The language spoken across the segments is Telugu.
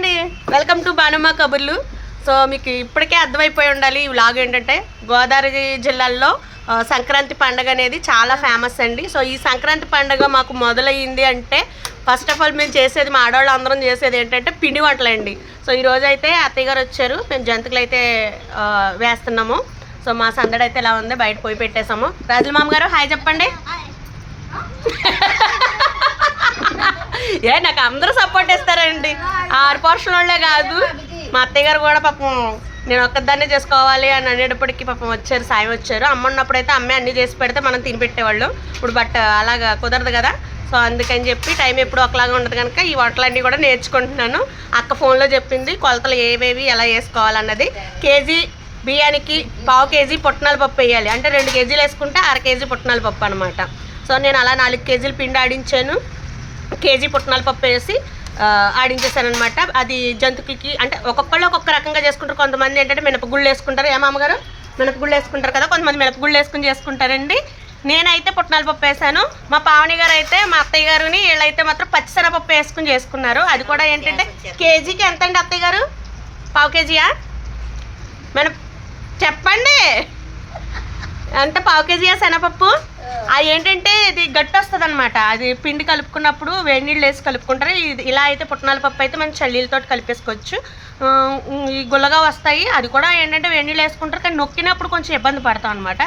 అండి. వెల్కమ్ టు బానమ్మ కబుర్లు సో మీకు ఇప్పటికే అర్థమైపోయి ఉండాలి ఈ వ్లాగ్ ఏంటంటే గోదావరి జిల్లాల్లో సంక్రాంతి పండగ అనేది చాలా ఫేమస్ అండి. సో ఈ సంక్రాంతి పండగ మాకు మొదలయ్యింది అంటే ఫస్ట్ ఆఫ్ ఆల్ మేము చేసేది మా ఆడవాళ్ళు అందరం చేసేది ఏంటంటే పిండి వంటలండి. సో ఈ అయితే అత్తయ్య గారు వచ్చారు. మేము జంతుకులు అయితే వేస్తున్నాము. సో మా సందడి అయితే ఇలా ఉంది బయట పోయి పెట్టేసాము రాజుల మామ గారు హాయ్ చెప్పండి. ఏ నాకు అందరూ సపోర్ట్ ఇస్తారండి ఆరు పోర్షన్ వాళ్ళే కాదు. మా అత్తయ్య గారు కూడా పాపం నేను ఒక్కదాన్నే చేసుకోవాలి అని అనేటప్పటికి పాపం వచ్చారు సాయం వచ్చారు. అమ్మ ఉన్నప్పుడైతే అమ్మే అన్ని చేసి పెడితే మనం తిని పెట్టేవాళ్ళు ఇప్పుడు బట్ అలాగా కుదరదు కదా. సో అందుకని చెప్పి టైం ఎప్పుడు ఒకలాగా ఉండదు కనుక ఈ వంటలన్నీ కూడా నేర్చుకుంటున్నాను. అక్క ఫోన్లో చెప్పింది కొలతలు ఏవేవి ఎలా వేసుకోవాలన్నది. కేజీ బియ్యానికి పావు కేజీ పుట్నాల పప్పు వేయాలి. అంటే రెండు కేజీలు వేసుకుంటే అర కేజీ పుట్నాల పప్పు అనమాట సో నేను అలా నాలుగు కేజీలు పిండి ఆడించాను. కేజీ పుట్నాల పప్పు వేసి ఆ, ఆడించేసానమాట అది జంతువులకి అంటే ఒక్కొక్కళ్ళు ఒక్కొక్క రకంగా చేసుకుంటారు. కొంతమంది ఏంటంటే మినపగుళ్ళు వేసుకుంటారు. ఏ మామగారు? మినపగుళ్ళు వేసుకుంటారు కదా కొంతమంది మినపగుళ్ళు వేసుకుని చేసుకుంటారండి. నేనైతే పుట్నాల పప్పు వేసాను మా పావని గారు అయితే మా అత్తయ్య గారుని వీళ్ళైతే మాత్రం పచ్చిశనగపప్పు వేసుకుని చేసుకున్నారు. అది కూడా ఏంటంటే కేజీకి ఎంత అండి అత్తయ్య గారు? పావు కేజీయా? మన చెప్పండి. అంటే పావు కేజీయా శనగపప్పు? అది ఏంటంటే ఇది గట్టి వస్తుంది అనమాట అది పిండి కలుపుకున్నప్పుడు వేడి నీళ్ళు వేసి కలుపుకుంటారు. ఇది ఇలా అయితే పుట్నాల పప్పు అయితే మనం చల్లీలతో కలిపేసుకోవచ్చు. ఈ గుల్లగా వస్తాయి. అది కూడా ఏంటంటే వేడి నీళ్ళు వేసుకుంటారు. కానీ నొక్కినప్పుడు కొంచెం ఇబ్బంది పడతాం అనమాట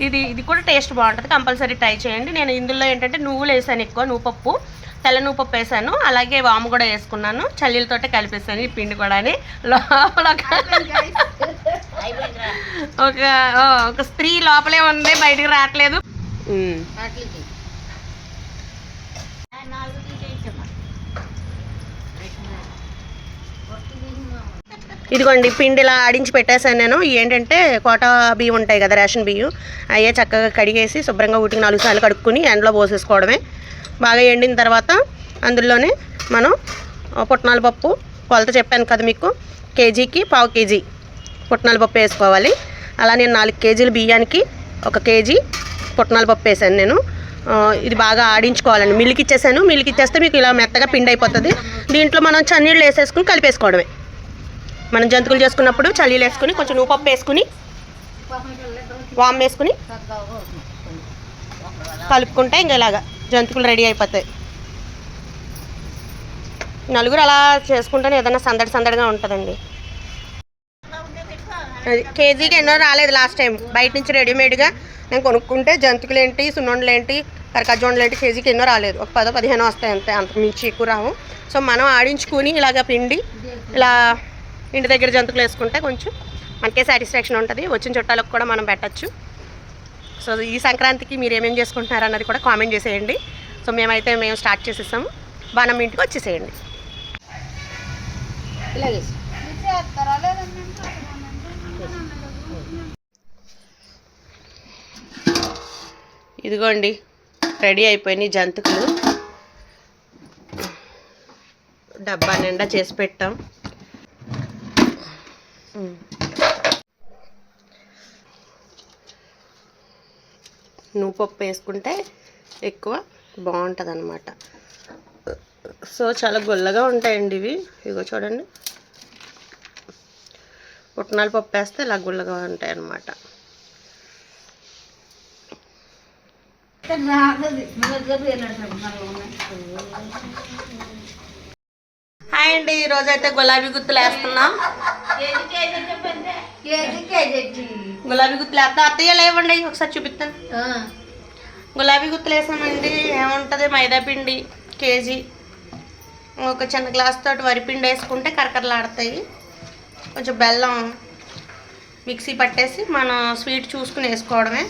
ఇది ఇది కూడా టేస్ట్ బాగుంటుంది. కంపల్సరీ ట్రై చేయండి. నేను ఇందులో ఏంటంటే నువ్వులు వేసాను ఎక్కువ. నువ్వు పప్పు తెల్ల నువ్వు పప్పు వేసాను. అలాగే వాము కూడా వేసుకున్నాను. చల్లీలతోటే కలిపేసాను ఈ పిండి కూడా లోపల ఒక- ఒక స్త్రీ లోపలే ఉంది. బయటికి రావట్లేదు. ఇదిగోండి పిండి ఇలా ఆడించి పెట్టేశాను నేను. ఏంటంటే కోటా బియ్యం ఉంటాయి కదా రేషన్ బియ్యం. అయ్యే చక్కగా కడిగేసి శుభ్రంగా ఊటికి నాలుగు సార్లు కడుక్కుని ఎండలో పోసేసుకోవడమే. బాగా ఎండిన తర్వాత అందులోనే మనం పుట్నాల పప్పు కొలత చెప్పాను కదా మీకు కేజీకి పావు కేజీ పుట్నాల పప్పు వేసుకోవాలి. అలా నేను నాలుగు కేజీల బియ్యానికి ఒక కేజీ పుట్నాల పప్పు వేసాను నేను. ఇది బాగా ఆడించుకోవాలండి. మిల్కి ఇచ్చేసాను. మిల్కి ఇచ్చేస్తే మీకు ఇలా మెత్తగా పిండి అయిపోతుంది. దీంట్లో మనం చన్నీళ్ళు వేసేసుకుని కలిపేసుకోవడమే. మనం జంతువులు చేసుకున్నప్పుడు చల్లీలు వేసుకుని కొంచెం ఉప్పు వేసుకుని వామ్ వేసుకుని కలుపుకుంటే ఇంకా ఇలాగా జంతువులు రెడీ అయిపోతాయి. నలుగురు అలా చేసుకుంటేనే ఏదైనా సందడి సందడిగా ఉంటుందండి. అది కేజీకి ఎన్నో రాలేదు లాస్ట్ టైం బయట నుంచి రెడీమేడ్గా నేను కొనుక్కుంటే జంతువులు ఏంటి సున్నుండలు ఏంటి కరకజోండలు ఏంటి కేజీకి ఎన్నో రాలేదు. ఒక పదో పదిహేను వస్తాయి అంతే అంత మించి ఎక్కువ రావు. సో మనం ఆడించుకుని ఇలాగ పిండి ఇలా ఇంటి దగ్గర జంతువులు వేసుకుంటే కొంచెం మనకే సాటిస్ఫాక్షన్ ఉంటుంది. వచ్చిన చుట్టాలకు కూడా మనం పెట్టచ్చు. సో ఈ సంక్రాంతికి మీరు ఏమేమి చేసుకుంటున్నారు అన్నది కూడా కామెంట్ చేసేయండి. సో మేమైతే మేము స్టార్ట్ చేసేసాము బాణం ఇంటికి వచ్చేసేయండి. ఇలాగే ఇదిగోండి రెడీ అయిపోయినాయి జంతుకులు. డబ్బా నిండా చేసి పెట్టాం. నువ్వు పప్పు వేసుకుంటే ఎక్కువ బాగుంటుంది అనమాట సో చాలా గుల్లగా ఉంటాయండి ఇవి. ఇగో చూడండి. పుట్నాలు పప్పు వేస్తే ఇలా గుల్లగా ఉంటాయి అన్నమాట హాయ్ అండి ఈరోజు అయితే గులాబీ గుత్తులు వేస్తున్నాం. గులాబీ గుత్తులు వేస్తాం. అత్తయ్య లేవండి ఒకసారి చూపిస్తాను. గులాబీ గుత్తులు వేసామండి ఏముంటుంది? మైదా పిండి కేజీ. ఒక చిన్న గ్లాస్ తోటి వరిపిండి వేసుకుంటే కరకరలాడతాయి. కొంచెం బెల్లం మిక్సీ పట్టేసి మనం స్వీట్ చూసుకుని వేసుకోవడమే.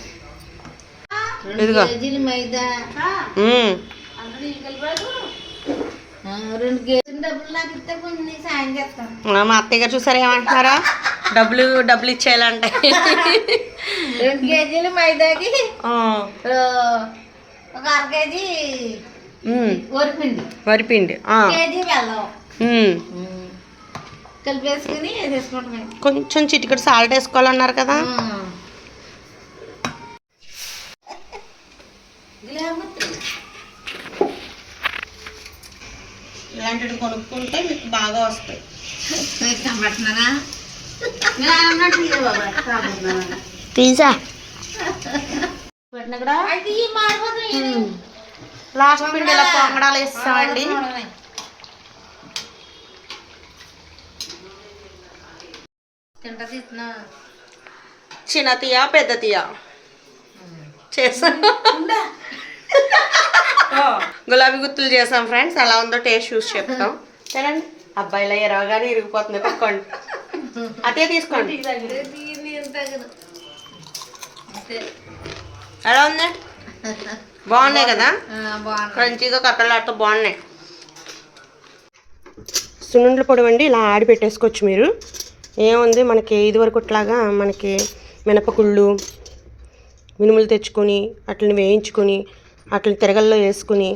ఇదిగో. కేజీలు మైదా మ్మ్. ఆ, రెండు కేజీలు డబ్బులు నాకు ఇస్తే కొంచెం నీకు సాయం చేస్తాను. ఆ, మా అత్తయ్య గారు చూసారా ఏమంటున్నారా? డబ్బులు డబ్బులు ఇచ్చేయాలంటే. రెండు కేజీలు మైదాకి ఒక అర కేజీ. వరిపిండి. వరిపిండి కేజీ. కలిపేసుకుని కొంచెం చిటికెడు సాల్ట్ వేసుకోవాలన్నారు కదా ఆ. గ్లామర్ ఇలాంటివి కొనుక్కుంటే మీకు బాగా వస్తాయి కనబడుతున్నానా నేను అన్నట్టు ఇదే బాబా కాబోతున్నానా తీసా ఇక్కడ అయితే ఈ మాడిపోతున్నాయి లాస్ట్ పిండి ఇలా పొంగడాలు తీస్తున్నా. చిన్న తీయ పెద్ద తీయ చేసాం గులాబీ గుత్తులు చేసాం ఫ్రెండ్స్. ఎలా ఉందో టేస్ట్ చూసి చెప్తాం. చూడండి అబ్బాయిలో ఎరవగానే ఇరిగిపోతుంది పట్టుకోండి. అదే తీసుకోండి. ఎలా ఉంది? బాగున్నాయి కదా? క్రంచీగా కట్టలాడుతూ బాగున్నాయి. సున్నుండ్ల పొడి అండి ఇలా ఆడి పెట్టేసుకోవచ్చు మీరు. ఏముంది? మనకి ఇది వరకుట్లాగా మనకి మినపకుళ్ళు మినుములు తెచ్చుకొని అట్లని వేయించుకొని అట్లని తిరగల్లో వేసుకుని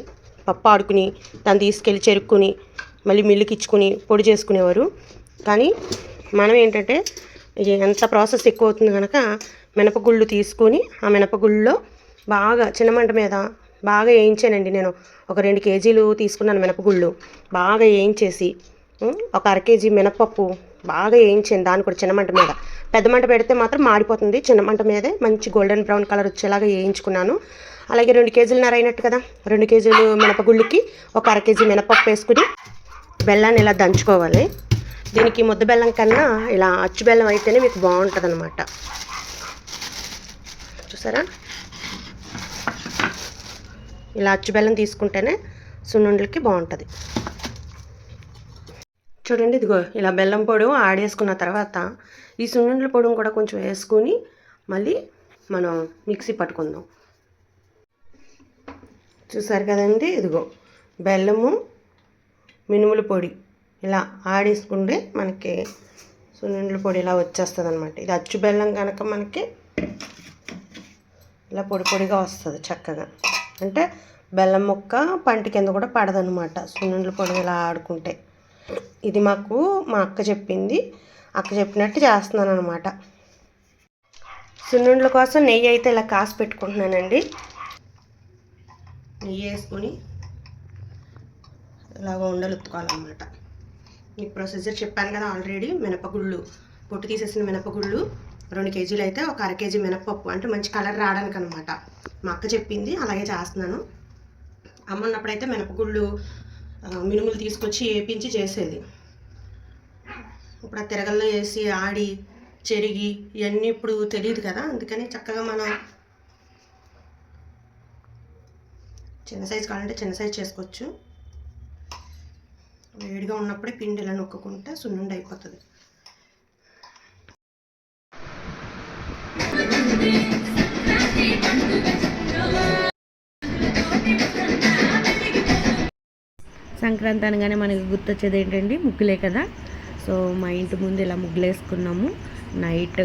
పప్పు ఆడుకుని దాన్ని తీసుకెళ్ళి చెరుక్కుని మళ్ళీ మిల్లుకి ఇచ్చుకుని పొడి చేసుకునేవారు. కానీ మనం ఏంటంటే ఎంత ప్రాసెస్ ఎక్కువ అవుతుంది కనుక మినపగుళ్ళు తీసుకొని ఆ మినపగుళ్ళలో బాగా చిన్న మంట మీద బాగా వేయించానండి నేను. ఒక రెండు కేజీలు తీసుకున్నాను మినపగుళ్ళు. బాగా వేయించేసి ఒక అర కేజీ మినపప్పు బాగా వేయించాను దాన్ని కూడా చిన్న మంట మీద. పెద్ద మంట పెడితే మాత్రం మాడిపోతుంది. చిన్న మంట మీదే మంచి గోల్డెన్ బ్రౌన్ కలర్ వచ్చేలాగా వేయించుకున్నాను. అలాగే రెండు కేజీలున్నర అయినట్టు కదా? రెండు కేజీలు మినపగుళ్ళకి ఒక అర కేజీ మినపప్పు వేసుకుని బెల్లాన్ని ఇలా దంచుకోవాలి. దీనికి ముద్ద బెల్లం కన్నా ఇలా అచ్చు బెల్లం అయితేనే మీకు బాగుంటుంది అనమాట చూసారా? ఇలా అచ్చు బెల్లం తీసుకుంటేనే సున్నుండలకి బాగుంటుంది. చూడండి ఇదిగో ఇలా బెల్లం పొడి ఆడేసుకున్న తర్వాత ఈ సున్నుండల పొడిని కూడా కొంచెం వేసుకొని మళ్ళీ మనం మిక్సీ పట్టుకుందాం. చూసారు కదండి? ఇదిగో బెల్లము మినుముల పొడి. ఇలా ఆడేసుకుంటే మనకి సున్నుండల పొడి ఇలా వచ్చేస్తుంది అనమాట ఇది అచ్చు బెల్లం కనుక మనకి ఇలా పొడి పొడిగా వస్తుంది చక్కగా. అంటే బెల్లం ముక్క పంట కింద కూడా పడదనమాట సున్నుండల పొడి ఇలా ఆడుకుంటే. ఇది మాకు మా అక్క చెప్పింది. అక్క చెప్పినట్టు చేస్తున్నాను అనమాట సున్నుండల కోసం నెయ్యి అయితే ఇలా కాసి పెట్టుకుంటున్నానండి. నెయ్యి వేసుకొని ఇలాగ ఉండలు మీకు ఈ ప్రొసీజర్ చెప్పాను కదా ఆల్రెడీ మినపగుళ్ళు. పొట్టు తీసేసిన మినపగుళ్ళు రెండు కేజీలు అయితే ఒక అర కేజీ మినపప్పు. అంటే మంచి కలర్ రావడానికి అనమాట మా అక్క చెప్పింది అలాగే చేస్తున్నాను. అమ్మ ఉన్నప్పుడైతే మినపగుళ్ళు మినుములు తీసుకొచ్చి వేపించి చేసేది. ఇప్పుడు ఆ తిరగల్లో వేసి ఆడి చెరిగి ఇవన్నీ ఇప్పుడు తెలియదు కదా అందుకని చక్కగా మనం చిన్న సైజు కావాలంటే చిన్న సైజు చేసుకోవచ్చు. వేడిగా ఉన్నప్పుడే పిండి ఇలా నొక్కుంటే సున్నుండి అయిపోతుంది. సంక్రాంతి అనగానే మనకి గుర్తొచ్చేది ఏంటండి? ముగ్గులే కదా. సో మా ఇంటి ముందు ఇలా ముగ్గులు వేసుకున్నాము నైట్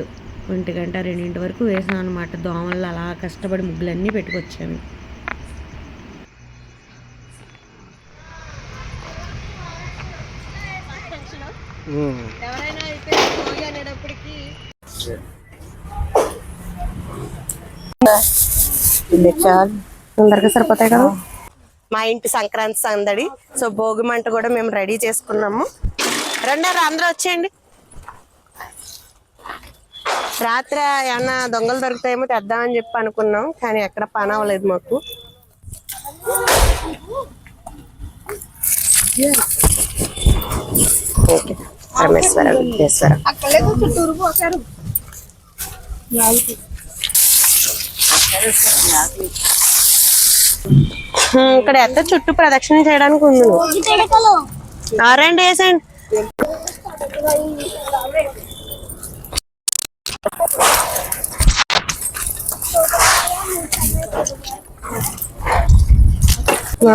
ఒంటి గంట రెండింటి వరకు వేసాం అనమాట దోమల్లో అలా కష్టపడి ముగ్గులన్నీ పెట్టుకొచ్చాను. ఎవరైనా అయితే భోగి అనేటప్పటికి అందరికీ సరిపోతాయి కదా? మా ఇంటి సంక్రాంతి సందడి. సో భోగి మంట కూడా మేము రెడీ చేసుకున్నాము. రండారు అందరూ వచ్చేయండి. రాత్రి ఏమన్నా దొంగలు దొరుకుతాయేమో తెద్దామని చెప్పి అనుకున్నాం కానీ ఎక్కడ పని అవ్వలేదు మాకు. ఓకే. పరమేశ్వర విఘ్నేశ్వర. ఇక్కడ ఎంత చుట్టూ ప్రదక్షిణ చేయడానికి ఉంది రండి వేసేయండి.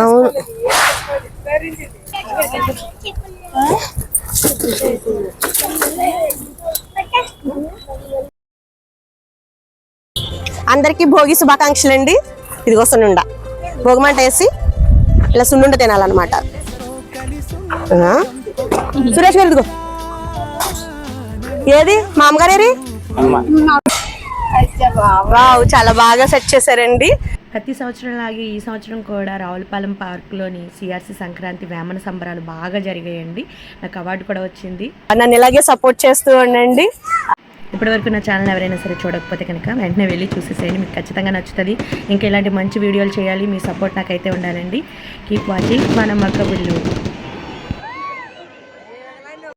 అవును. అందరికీ భోగి శుభాకాంక్షలు అండి ఇదిగో సున్నుండ. భోగిమంట వేసి ఇలా సున్నుండ తినాలన్నమాట? సురేష్ గారు ఇదిగో. ఏది? మా అమ్మగారేరి వావ్ చాలా బాగా సెట్ చేశారండి. ప్రతి సంవత్సరం లాగే ఈ సంవత్సరం కూడా రావులపాలెం పార్కులోని సిఆర్సి సంక్రాంతి వేమన సంబరాలు బాగా జరిగాయండి. నాకు అవార్డు కూడా వచ్చింది. నన్ను ఇలాగే సపోర్ట్ చేస్తూ ఉండండి. ఇప్పటివరకు నా ఛానల్ ఎవరైనా సరే చూడకపోతే కనుక వెంటనే వెళ్ళి చూసేసేయండి. మీకు ఖచ్చితంగా నచ్చుతుంది. ఇంకా ఇలాంటి మంచి వీడియోలు చేయాలి. మీ సపోర్ట్ నాకైతే ఉండాలండి. కీప్ వాచింగ్ మన మక్క